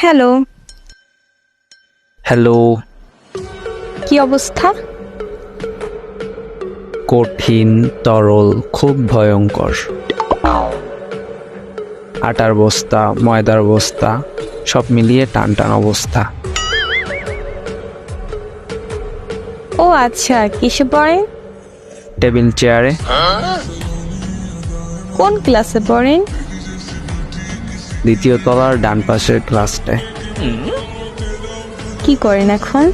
Hello. Hello. কি অবস্থা? কঠিন তরল খুব ভয়ঙ্কর। আটার বস্তা ময়দার বস্তা সব মিলিয়ে টান টান অবস্থা। ও আচ্ছা কিসে পড়েন টেবিল চেয়ারে। কোন ক্লাসে পড়েন? দ্বিতীয় তলার ডান পাশের ক্লাসটায় কি করেন এখন?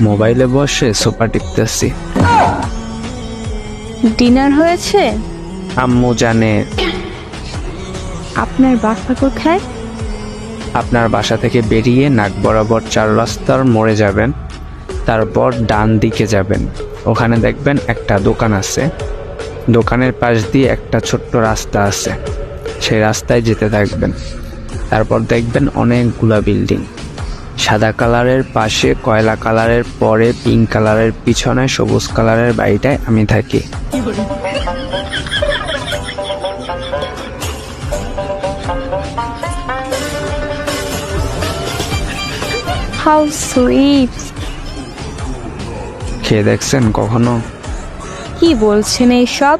মোবাইলে বসে সোফা টিপতেছি। ডিনার হয়েছে? আম্মু জানে। আপনার বাসা কোথায়? আপনার বাসা থেকে বেরিয়ে নাক বরাবর চার রাস্তার মোড়ে যাবেন তারপর ডান দিকে যাবেন। ওখানে দেখবেন একটা দোকান আছে। দোকানের পাশ দিয়ে একটা ছোট্ট রাস্তা আছে। সেই রাস্তায় যেতে থাকবেন। তারপর দেখবেন অনেকগুলা বিল্ডিং। সাদা কালারের পাশে কয়লা কালারের পরে পিঙ্ক কালারের পিছনে সবুজ কালারের বাড়িটায় আমি থাকি। হাউ সুইট খেয়ে দেখছেন কখনো? কি বলছেন এইসব?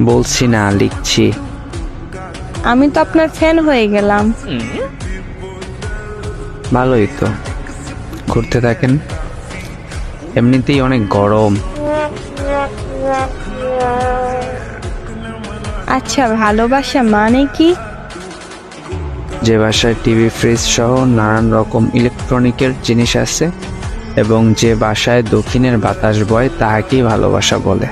বলছি না লিখছি। আমি তো আপনার ফ্যান হয়ে গেলাম। ভালোই তো। ঘুরতে থাকেন। এমনিতেই অনেক গরম। আচ্ছা ভালোবাসা মানে কি? যে বাসায় টিভি ফ্রিজ সহ নানান রকম ইলেকট্রনিকের জিনিস আছে এবং যে বাসায় দক্ষিণের বাতাস বয় তাহাকেই ভালোবাসা বলে।